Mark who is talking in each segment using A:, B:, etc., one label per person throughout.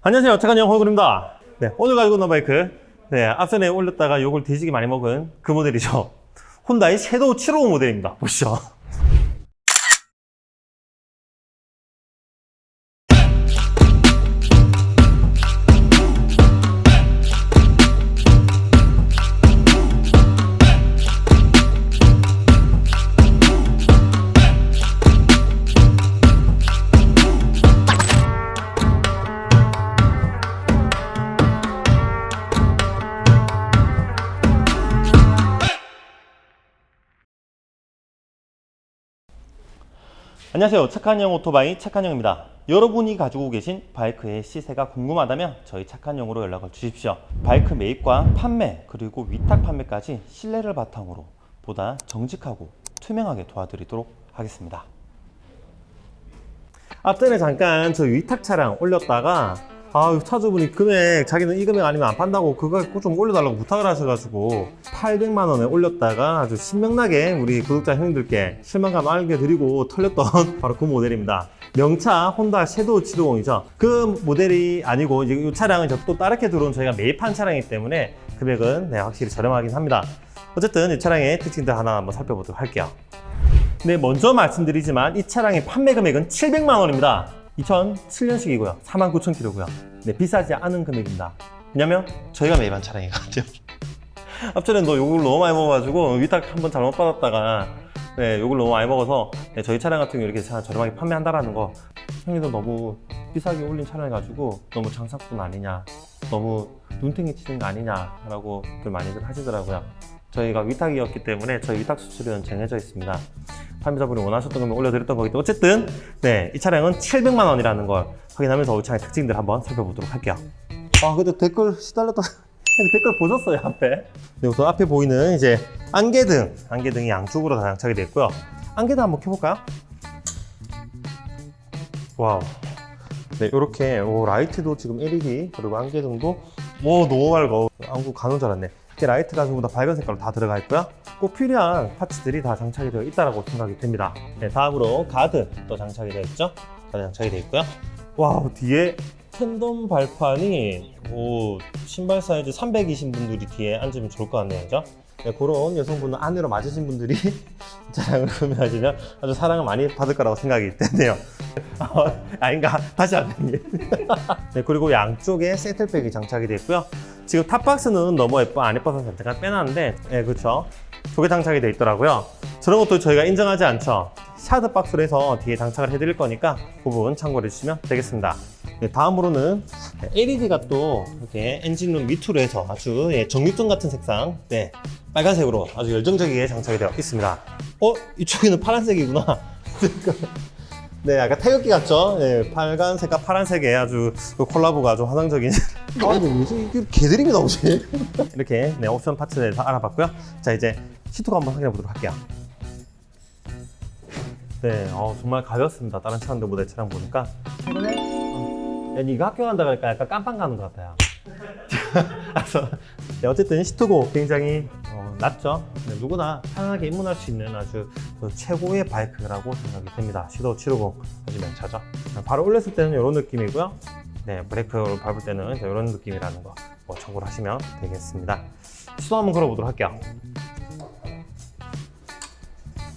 A: 안녕하세요. 착한형 호그입니다. 네, 오늘 가지고 있는 바이크. 네, 앞전에 올렸다가 욕을 뒤지게 많이 먹은 그 모델이죠. 혼다의 섀도우 755 모델입니다. 보시죠. 안녕하세요. 착한형 오토바이 착한형입니다. 여러분이 가지고 계신 바이크의 시세가 궁금하다면 저희 착한형으로 연락을 주십시오. 바이크 매입과 판매 그리고 위탁 판매까지 신뢰를 바탕으로 보다 정직하고 투명하게 도와드리도록 하겠습니다. 앞전에 잠깐 저 위탁 차량 올렸다가 아 차주분이 금액 자기는 이 금액 아니면 안 판다고 그거 꼭좀 올려달라고 부탁을 하셔가지고 800만 원에 올렸다가 아주 신명나게 우리 구독자 형님들께 실망감 알려드리고 털렸던 바로 그 모델입니다. 명차 혼다 섀도우 750이죠. 그 모델이 아니고 이제 이 차량은 저또 다르게 들어온 저희가 매입한 차량이기 때문에 금액은 네, 확실히 저렴하긴 합니다. 어쨌든 이 차량의 특징들 하나 한번 살펴보도록 할게요. 네, 먼저 말씀드리지만 이 차량의 판매 금액은 700만 원입니다. 2007년식이고요. 49,000km고요. 네, 비싸지 않은 금액입니다. 왜냐면 저희가 매입한 차량이거든요. 앞전에 너 욕을 너무 많이 먹어가지고 위탁 한번 잘못 받았다가 네, 욕을 너무 많이 먹어서 네, 저희 차량 같은 경우 이렇게 차 저렴하게 판매한다라는 거 형님도 너무 비싸게 올린 차량해가지고 너무 장사꾼 아니냐 너무 눈탱이 치는 거 아니냐라고 들 많이들 하시더라고요. 저희가 위탁이었기 때문에 저희 위탁 수수료는 정해져 있습니다. 판매자분이 원하셨던 금액 올려드렸던 거기 때문에 어쨌든 네, 이 차량은 700만 원이라는 걸 확인하면서 이 차량의 특징들 한번 살펴보도록 할게요. 아 근데 댓글 시달렸다 댓글 보셨어요 앞에? 네, 우선 앞에 보이는 이제 안개등 안개등이 양쪽으로 다 장착이 되어 있고요. 안개등 한번 켜볼까요? 와우. 네, 이렇게 오, 라이트도 지금 LED 그리고 안개등도 오 너무 밝어. 안구 줄 알았네. 이렇게 라이트가 전부 다 밝은 색깔로 다 들어가 있고요. 꼭 필요한 파츠들이 다 장착이 되어 있다고 생각이 됩니다. 네, 다음으로 가드 또 장착이 되어 있죠. 가드 장착이 되어 있고요. 와우 뒤에 텐덤 발판이 오, 신발 사이즈 300이신 분들이 뒤에 앉으면 좋을 것 같네요, 그죠? 네, 그런 여성분은 안으로 맞으신 분들이 이 차량을 구매하시면 아주 사랑을 많이 받을 거라고 생각이 되네요. 어, 아닌가? 다시 한 번. 네, 그리고 양쪽에 세틀백이 장착이 되어 있고요. 지금 탑박스는 너무 예뻐, 안 예뻐서 잠깐 빼놨는데, 네, 그렇죠. 두 개 장착이 되어 있더라고요. 저런 것도 저희가 인정하지 않죠. 샤드 박스로 해서 뒤에 장착을 해드릴 거니까 그 부분 참고해 주시면 되겠습니다. 네, 다음으로는 LED가 또 이렇게 엔진룸 밑으로 해서 아주 예, 정육점 같은 색상, 네, 빨간색으로 아주 열정적이게 장착이 되어 있습니다. 어? 이쪽에는 파란색이구나. 네, 약간 태극기 같죠? 네, 빨간색과 파란색의 아주 그 콜라보가 아주 화상적인. 아, 근데 무슨 이게 개드림이 나오지? 이렇게 네, 옵션 파츠를 다 알아봤고요. 자, 이제 시트가 한번 확인해 보도록 할게요. 네, 어, 정말 가볍습니다. 다른 차량들보다 이 차량 보니까. 최근에 어, 야, 니가 학교 간다 그러니까 약간 깜빵 가는 것 같아요. 그래서 네, 어쨌든 시트고 굉장히 어, 낮죠. 네, 누구나 편하게 입문할 수 있는 아주 그 최고의 바이크라고 생각이 됩니다. 시도 750 아주 명차죠. 바로 올렸을 때는 이런 느낌이고요. 네, 브레이크를 밟을 때는 이런 느낌이라는 거 뭐 참고를 하시면 되겠습니다. 시도 한번 걸어보도록 할게요.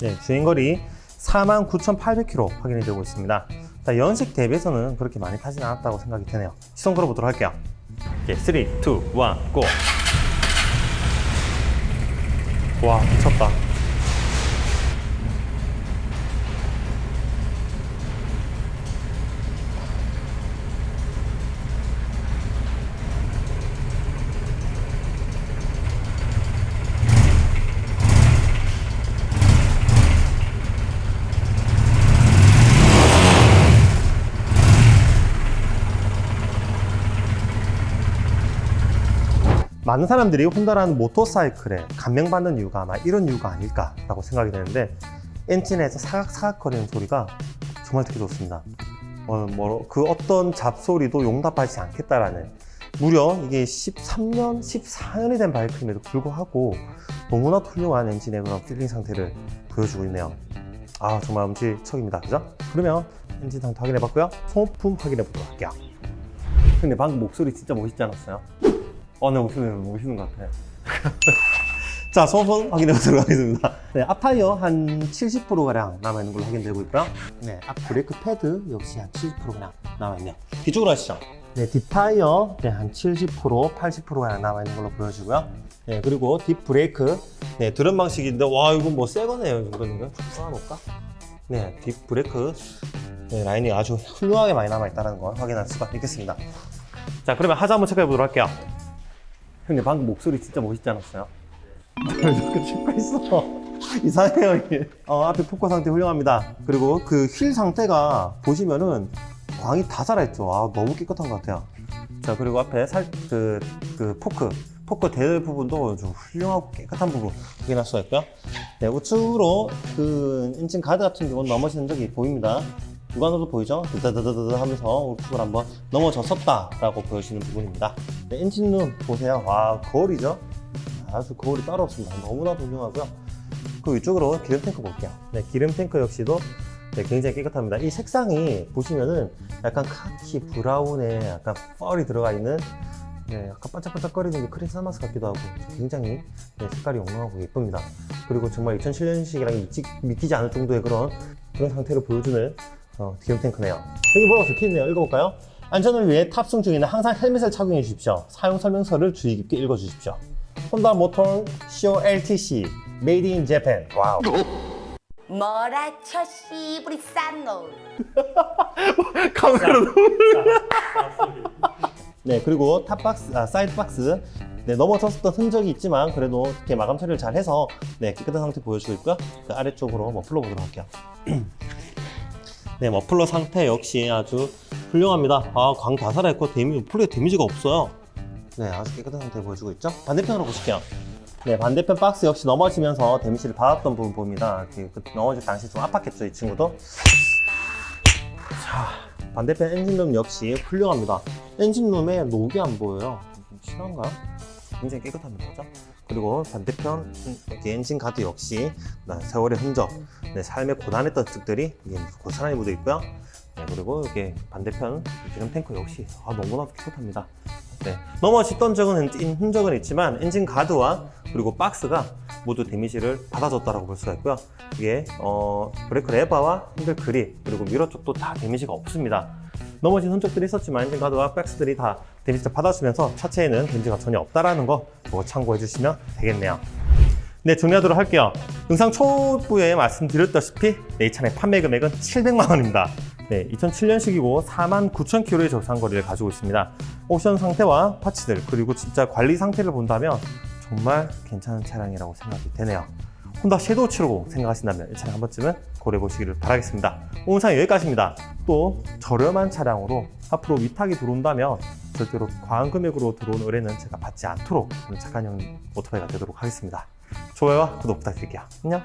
A: 네, 주행거리 49,800km 확인이 되고 있습니다. 자, 연식 대비해서는 그렇게 많이 타진 않았다고 생각이 드네요. 시동 걸어보도록 할게요. 오케이, 3, 2, 1, 고! 와, 미쳤다. 많은 사람들이 혼다라는 모터사이클에 감명받는 이유가 아마 이런 이유가 아닐까라고 생각이 되는데 엔진에서 사각사각거리는 소리가 정말 듣기 좋습니다. 어, 뭐, 그 어떤 잡소리도 용납하지 않겠다라는 무려 이게 13년, 14년이 된 바이크임에도 불구하고 너무나 훌륭한 엔진의 그런 필링 상태를 보여주고 있네요. 아 정말 엄지척입니다. 그죠? 그러면 엔진 상태 확인해 봤고요. 소모품 확인해 보도록 할게요. 근데 방금 목소리 진짜 멋있지 않았어요? 어, 내 목소리 멋있는 것 같아요. 자, 소선 확인해 보도록 하겠습니다. 네, 앞 타이어 한 70%가량 남아있는 걸로 확인되고 있고요. 네, 앞 브레이크 패드 역시 한 70%가량 남아있네요. 뒤쪽으로 하시죠. 네, 뒷 타이어 네, 한 70%, 80%가량 남아있는 걸로 보여지고요. 네, 그리고 뒷 브레이크, 네, 드럼 방식인데, 와, 이건 뭐 새 거네요, 이거는. 써놓을까? 네, 뒷 브레이크 네, 라인이 아주 훌륭하게 많이 남아있다는 걸 확인할 수가 있겠습니다. 자, 그러면 하자 한번 체크해 보도록 할게요. 형님, 방금 목소리 진짜 멋있지 않았어요? 왜 자꾸 찍고 있어? 이상해요, 이게. 어, 앞에 포커 상태 훌륭합니다. 그리고 그 휠 상태가 보시면은 광이 다 살아있죠. 아, 너무 깨끗한 것 같아요. 자, 그리고 앞에 살, 그, 그 포크. 포크 대열 부분도 좀 훌륭하고 깨끗한 부분 확인할 수가 있고요. 네, 우측으로 그 엔진 가드 같은 경우는 넘어지는 적이 보입니다. 육안으로 보이죠? 드드드드드 하면서 우측으로 한번 넘어졌었다라고 보여지는 부분입니다. 네, 엔진룸 보세요. 와, 거울이죠? 아주 거울이 따로 없습니다. 너무나도 훌륭하고요. 그 위쪽으로 기름 탱크 볼게요. 네, 기름 탱크 역시도 네, 굉장히 깨끗합니다. 이 색상이 보시면은 약간 카키 브라운에 약간 펄이 들어가 있는 네, 약간 반짝반짝거리는 게 크리스마스 같기도 하고 굉장히 네, 색깔이 영롱하고 예쁩니다. 그리고 정말 2007년식이랑 믿기지 않을 정도의 그런 그런 상태를 보여주는 어, 기름 탱크네요. 여기 뭐라고 적혀있네요. 읽어볼까요? 안전을 위해 탑승 중에는 항상 헬멧을 착용해 주십시오. 사용 설명서를 주의 깊게 읽어 주십시오. 혼다 모tor CO LTC Made in Japan. 와우.
B: 뭐라 쳐 씨부리 싼 놈.
A: 카메라 네 그리고 탑박스 아, 사이드 박스 네, 넘어졌었던 흔적이 있지만 그래도 이렇게 마감 처리를 잘 해서 네, 깨끗한 상태 보여주고 있고요 그 아래쪽으로 머플러 보도록 할게요 네 머플러 상태 역시 아주 훌륭합니다 아 광 다 살아있고 데미, 머플러에 데미지가 없어요 네 아주 깨끗한 상태 보여주고 있죠 반대편으로 보실게요 네 반대편 박스 역시 넘어지면서 데미지를 받았던 부분 이렇게 그 넘어질 당시 좀 아팠겠죠 이 친구도 자, 반대편 엔진룸 역시 훌륭합니다. 엔진룸에 녹이 안 보여요. 좀 실한가요? 굉장히 깨끗합니다. 그죠? 그리고 반대편 이렇게 엔진 가드 역시 네, 세월의 흔적, 네, 삶에 고단했던 이게 고스란히 묻어 있고요. 네, 그리고 이게 반대편 기름 탱크 역시 아, 너무나도 깨끗합니다. 네, 넘어졌던 적은 흔- 흔적은 있지만 엔진 가드와 그리고 박스가 모두 데미지를 받아줬다고 볼 수가 있고요. 이게 어, 브레이크 레버와 핸들 그립 그리고 미러 쪽도 다 데미지가 없습니다. 넘어진 흔적들이 있었지만 엔진 가드와 박스들이 다 데미지를 받아주면서 차체에는 데미지가 전혀 없다라는 거 그거 참고해 주시면 되겠네요. 네, 정리하도록 할게요. 영상 초부에 말씀드렸다시피 네, 이 차의 판매 금액은 700만 원입니다. 네, 2007년식이고 4만 9천 킬로의 저상 거리를 가지고 있습니다. 옵션 상태와 파츠들 그리고 진짜 관리 상태를 본다면 정말 괜찮은 차량이라고 생각이 되네요. 혼다 섀도우 750 생각하신다면 이 차량 한 번쯤은 고려해 보시기를 바라겠습니다. 오늘 상 여기까지입니다. 또 저렴한 차량으로 앞으로 위탁이 들어온다면 절대로 과한 금액으로 들어온 의뢰는 제가 받지 않도록 착한 형 오토바이가 되도록 하겠습니다. 좋아요와 구독 부탁드릴게요. 안녕.